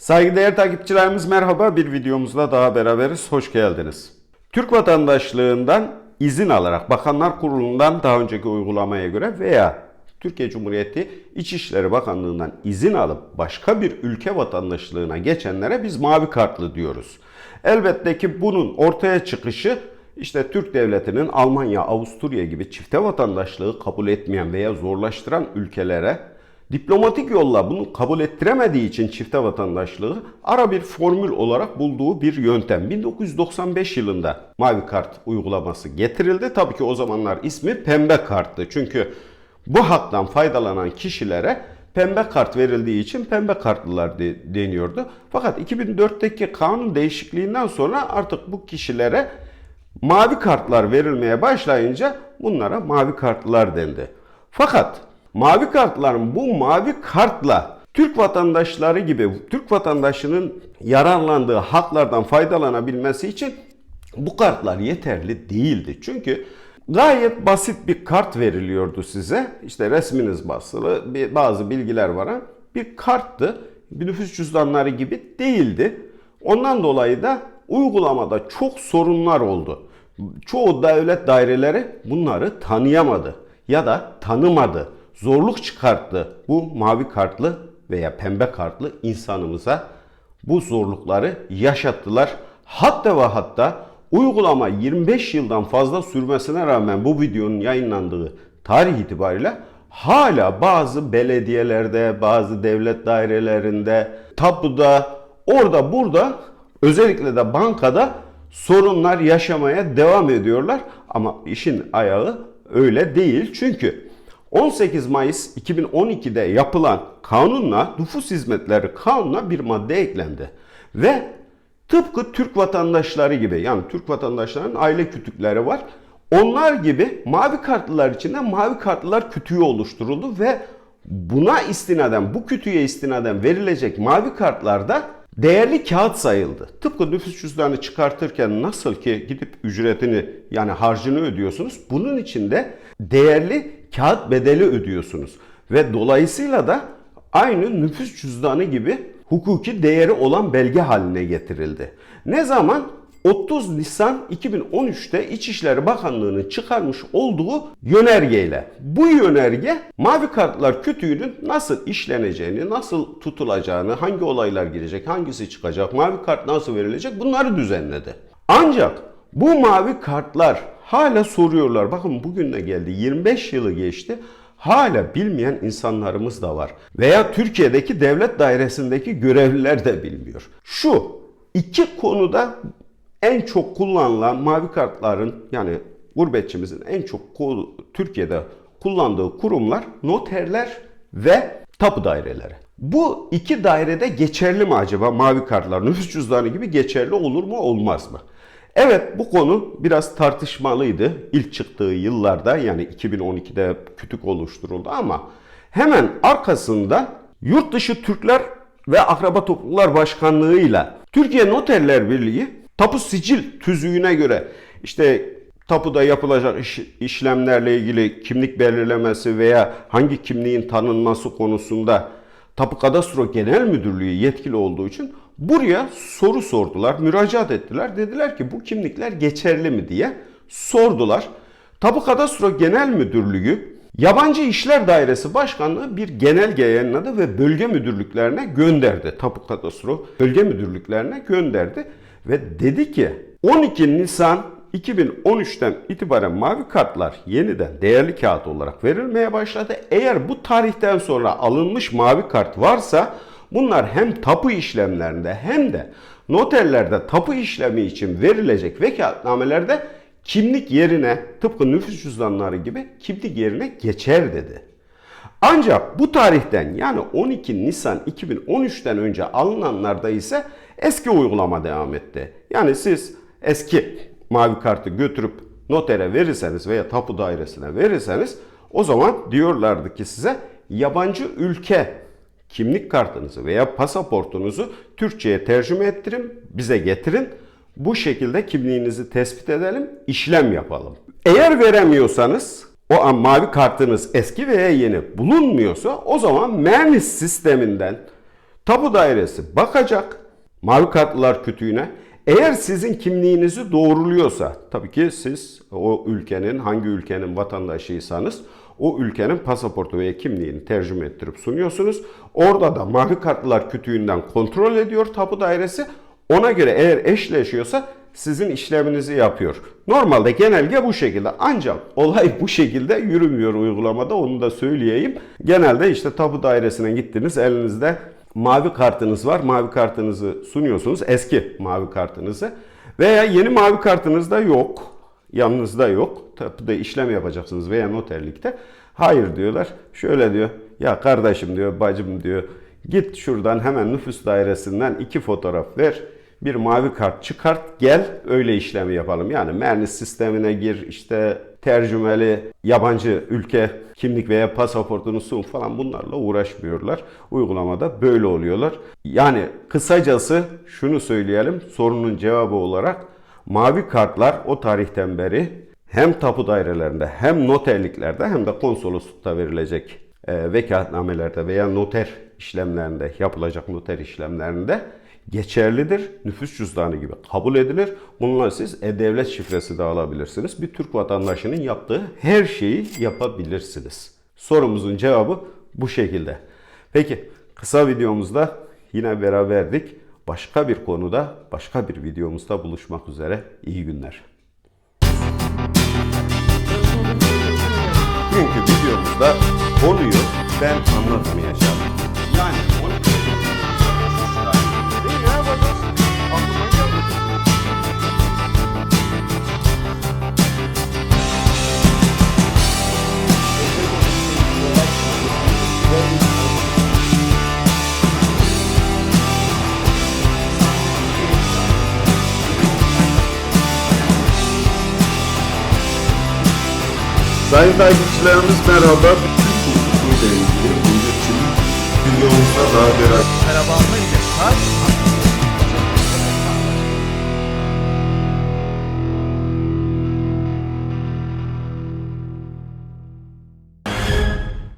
Saygıdeğer takipçilerimiz merhaba. Bir videomuzda daha beraberiz. Hoş geldiniz. Türk vatandaşlığından izin alarak Bakanlar Kurulu'ndan daha önceki uygulamaya göre veya Türkiye Cumhuriyeti İçişleri Bakanlığı'ndan izin alıp başka bir ülke vatandaşlığına geçenlere biz mavi kartlı diyoruz. Elbette ki bunun ortaya çıkışı işte Türk Devleti'nin Almanya, Avusturya gibi çifte vatandaşlığı kabul etmeyen veya zorlaştıran ülkelere diplomatik yolla bunu kabul ettiremediği için çifte vatandaşlığı ara bir formül olarak bulduğu bir yöntem. 1995 yılında mavi kart uygulaması getirildi. Tabii ki o zamanlar ismi pembe karttı. Çünkü bu haktan faydalanan kişilere pembe kart verildiği için pembe kartlılar de- deniyordu. Fakat 2004'teki kanun değişikliğinden sonra artık bu kişilere mavi kartlar verilmeye başlayınca bunlara mavi kartlılar dendi. Fakat mavi kartların bu mavi kartla Türk vatandaşları gibi Türk vatandaşının yararlandığı haklardan faydalanabilmesi için bu kartlar yeterli değildi. Çünkü gayet basit bir kart veriliyordu size. İşte resminiz basılı, bazı bilgiler var. Bir karttı. Bir nüfus cüzdanları gibi değildi. Ondan dolayı da uygulamada çok sorunlar oldu. Çoğu devlet daireleri bunları tanıyamadı ya da tanımadı. Zorluk çıkarttı bu mavi kartlı veya pembe kartlı insanımıza bu zorlukları yaşattılar. Hatta ve hatta uygulama 25 yıldan fazla sürmesine rağmen bu videonun yayınlandığı tarih itibariyle hala bazı belediyelerde, bazı devlet dairelerinde, tapuda, orada burada özellikle de bankada sorunlar yaşamaya devam ediyorlar. Ama işin ayağı öyle değil. Çünkü 18 Mayıs 2012'de yapılan kanunla nüfus hizmetleri kanuna bir madde eklendi. Ve tıpkı Türk vatandaşları gibi yani Türk vatandaşlarının aile kütükleri var. Onlar gibi mavi kartlılar için de mavi kartlılar kütüğü oluşturuldu ve buna istinaden, bu kütüğe istinaden verilecek mavi kartlarda değerli kağıt sayıldı. Tıpkı nüfus cüzdanı çıkartırken nasıl ki gidip ücretini yani harcını ödüyorsunuz. Bunun için de değerli kağıt bedeli ödüyorsunuz. Ve dolayısıyla da aynı nüfus cüzdanı gibi hukuki değeri olan belge haline getirildi. Ne zaman? 30 Nisan 2013'te İçişleri Bakanlığı'nın çıkarmış olduğu yönergeyle. Bu yönerge mavi kartlar kütüğünün nasıl işleneceğini, nasıl tutulacağını, hangi olaylar girecek, hangisi çıkacak, mavi kart nasıl verilecek bunları düzenledi. Ancak bu mavi kartlar hala soruyorlar. Bakın bugün de geldi 25 yılı geçti. Hala bilmeyen insanlarımız da var. Veya Türkiye'deki devlet dairesindeki görevliler de bilmiyor. Şu iki konuda en çok kullanılan mavi kartların yani gurbetçimizin en çok Türkiye'de kullandığı kurumlar noterler ve tapu daireleri. Bu iki dairede geçerli mi acaba mavi kartlar nüfus cüzdanı gibi geçerli olur mu olmaz mı? Evet bu konu biraz tartışmalıydı ilk çıktığı yıllarda. Yani 2012'de kütük oluşturuldu ama hemen arkasında Yurt dışı Türkler ve Akraba Topluluklar Başkanlığı'yla Türkiye Noterler Birliği tapu sicil tüzüğüne göre işte tapuda yapılacak iş- işlemlerle ilgili kimlik belirlemesi veya hangi kimliğin tanınması konusunda Tapu Kadastro Genel Müdürlüğü yetkili olduğu için buraya soru sordular, müracaat ettiler. Dediler ki bu kimlikler geçerli mi diye sordular. Tapu Kadastro Genel Müdürlüğü Yabancı İşler Dairesi Başkanlığı bir genelge yayınladı ve bölge müdürlüklerine gönderdi. Tapu Kadastro bölge müdürlüklerine gönderdi ve dedi ki 12 Nisan 2013'ten itibaren mavi kartlar yeniden değerli kağıt olarak verilmeye başladı. Eğer bu tarihten sonra alınmış mavi kart varsa bunlar hem tapu işlemlerinde hem de noterlerde tapu işlemi için verilecek vekaletnamelerde kimlik yerine tıpkı nüfus cüzdanları gibi kimlik yerine geçer dedi. Ancak bu tarihten yani 12 Nisan 2013'ten önce alınanlarda ise eski uygulama devam etti. Yani siz eski mavi kartı götürüp notere verirseniz veya tapu dairesine verirseniz o zaman diyorlardı ki size yabancı ülke kimlik kartınızı veya pasaportunuzu Türkçe'ye tercüme ettirin, bize getirin. Bu şekilde kimliğinizi tespit edelim, işlem yapalım. Eğer veremiyorsanız o an mavi kartınız eski veya yeni bulunmuyorsa o zaman MERNİS sisteminden Tapu dairesi bakacak mavi kartlılar kütüğüne. Eğer sizin kimliğinizi doğruluyorsa, tabii ki siz o ülkenin, hangi ülkenin vatandaşıysanız o ülkenin pasaportu veya kimliğini tercüme ettirip sunuyorsunuz. Orada da mavi kartlılar kütüğünden kontrol ediyor tapu dairesi. Ona göre eğer eşleşiyorsa sizin işleminizi yapıyor. Normalde genelge bu şekilde. Ancak olay bu şekilde yürümüyor uygulamada onu da söyleyeyim. Genelde işte tapu dairesine gittiniz elinizde mavi kartınız var. Mavi kartınızı sunuyorsunuz. Eski mavi kartınızı. Veya yeni mavi kartınız da yok. Yanınızda yok. Tapuda işlem yapacaksınız veya noterlikte. Hayır diyorlar. Şöyle diyor. Ya kardeşim diyor, bacım diyor. Git şuradan hemen nüfus dairesinden iki fotoğraf ver bir mavi kart çıkart gel öyle işlemi yapalım. Yani mernis sistemine gir işte tercümeli yabancı ülke kimlik veya pasaportunu sun falan bunlarla uğraşmıyorlar. Uygulamada böyle oluyorlar. Yani kısacası şunu söyleyelim sorunun cevabı olarak mavi kartlar o tarihten beri hem tapu dairelerinde hem noterliklerde hem de konsoloslukta verilecek e, vekaletnamelerde veya noter işlemlerinde yapılacak noter işlemlerinde geçerlidir. Nüfus cüzdanı gibi kabul edilir. Bununla siz e-devlet şifresi de alabilirsiniz. Bir Türk vatandaşının yaptığı her şeyi yapabilirsiniz. Sorumuzun cevabı bu şekilde. Peki kısa videomuzda yine beraberdik. Başka bir konuda, başka bir videomuzda buluşmak üzere. İyi günler. Bugünkü videomuzda konuyu ben anlatmayacağım. Yani Sayın takipçilerimiz merhaba. Bütün hukukuyla ilgili bu için videomuzda daha beraber Merhaba anlayın. Kaç?